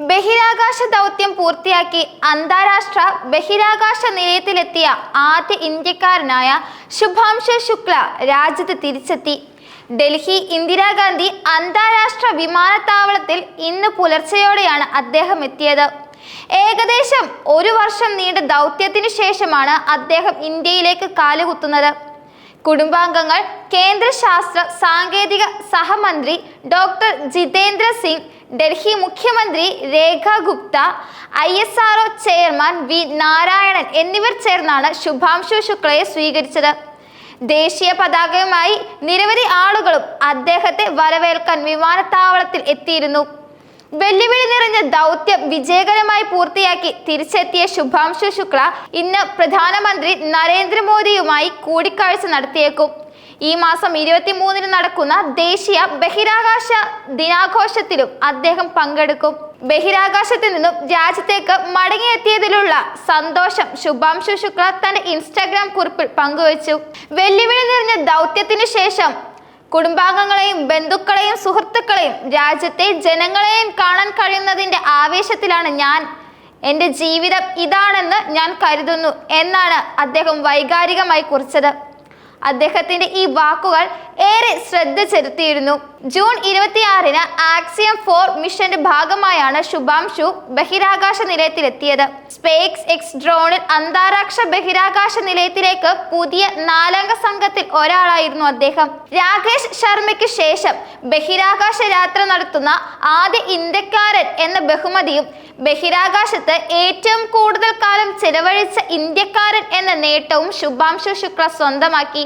ബഹിരാകാശ ദൗത്യം പൂർത്തിയാക്കി അന്താരാഷ്ട്ര ബഹിരാകാശ നിലയത്തിലെത്തിയ ആദ്യ ഇന്ത്യക്കാരനായ ശുഭാംശു ശുക്ല രാജ്യത്ത് തിരിച്ചെത്തി. ഡൽഹി ഇന്ദിരാഗാന്ധി അന്താരാഷ്ട്ര വിമാനത്താവളത്തിൽ ഇന്ന് പുലർച്ചെയോടെയാണ് അദ്ദേഹം എത്തിയത്. ഏകദേശം ഒരു വർഷം നീണ്ട ദൗത്യത്തിനു ശേഷമാണ് അദ്ദേഹം ഇന്ത്യയിലേക്ക് കാലുകുത്തുന്നത്. കുടുംബാംഗങ്ങൾ കേന്ദ്ര ശാസ്ത്ര സാങ്കേതിക സഹമന്ത്രി ഡോക്ടർ ജിതേന്ദ്ര സിംഗ് ഡൽഹി മുഖ്യമന്ത്രി Rekha Gupta I S R chairman V Narayanan എന്നിവർ ചേർന്നാണ് ശുഭാംശു ശുക്ലയെ സ്വീകരിച്ചത്. ദേശീയ പതാകയുമായി നിരവധി ആളുകളും അദ്ദേഹത്തെ വരവേൽക്കാൻ വിമാനത്താവളത്തിൽ എത്തിയിരുന്നു. വെല്ലുവിളി നിറഞ്ഞ ദൗത്യം വിജയകരമായി പൂർത്തിയാക്കി തിരിച്ചെത്തിയ ശുഭാംശു ശുക്ല ഇന്ന് പ്രധാനമന്ത്രി നരേന്ദ്രമോദിയുമായി കൂടിക്കാഴ്ച നടത്തിയേക്കും. ഈ മാസം ഇരുപത്തിമൂന്നിന് നടക്കുന്ന ദേശീയ ബഹിരാകാശ ദിനാഘോഷത്തിലും അദ്ദേഹം പങ്കെടുക്കും. ബഹിരാകാശത്തിൽ നിന്നും രാജ്യത്തേക്ക് മടങ്ങിയെത്തിയതിലുള്ള സന്തോഷം ശുഭാംശു ശുക്ല തന്റെ ഇൻസ്റ്റാഗ്രാം കുറിപ്പിൽ പങ്കുവച്ചു. വെല്ലുവിളി നിറഞ്ഞ ദൗത്യത്തിനു ശേഷം കുടുംബാംഗങ്ങളെയും ബന്ധുക്കളെയും സുഹൃത്തുക്കളെയും രാജ്യത്തെ ജനങ്ങളെയും കാണാൻ കഴിയുന്നതിന്റെ ആവേശത്തിലാണ് ഞാൻ. എന്റെ ജീവിതം ഇതാണെന്ന് ഞാൻ കരുതുന്നു എന്നാണ് അദ്ദേഹം വൈകാരികമായി കുറിച്ചത്. അദ്ദേഹത്തിന്റെ ഈ വാക്കുകൾ ഏറെ ശ്രദ്ധ ചെലുത്തിയിരുന്നു. ജൂൺ ഇരുപത്തിയാറിന് ആക്സിയം ഫോർ മിഷന്റെ ഭാഗമായാണ് ശുഭാംശു ബഹിരാകാശ നിലയത്തിലെത്തിയത്. സ്പേക്സ് എക്സ് ഡ്രോണിൽ അന്താരാഷ്ട്ര ബഹിരാകാശ നിലയത്തിലേക്ക് പുതിയ നാലംഗ സംഘത്തിൽ ഒരാളായിരുന്നു അദ്ദേഹം. രാകേഷ് ശർമ്മയ്ക്ക് ശേഷം ബഹിരാകാശ യാത്ര നടത്തുന്ന ആദ്യ ഇന്ത്യക്കാരൻ എന്ന ബഹുമതിയും ബഹിരാകാശത്ത് ഏറ്റവും കൂടുതൽ കാലം ചെലവഴിച്ച ഇന്ത്യക്കാരൻ എന്ന നേട്ടവും ശുഭാംശു ശുക്ല സ്വന്തമാക്കി.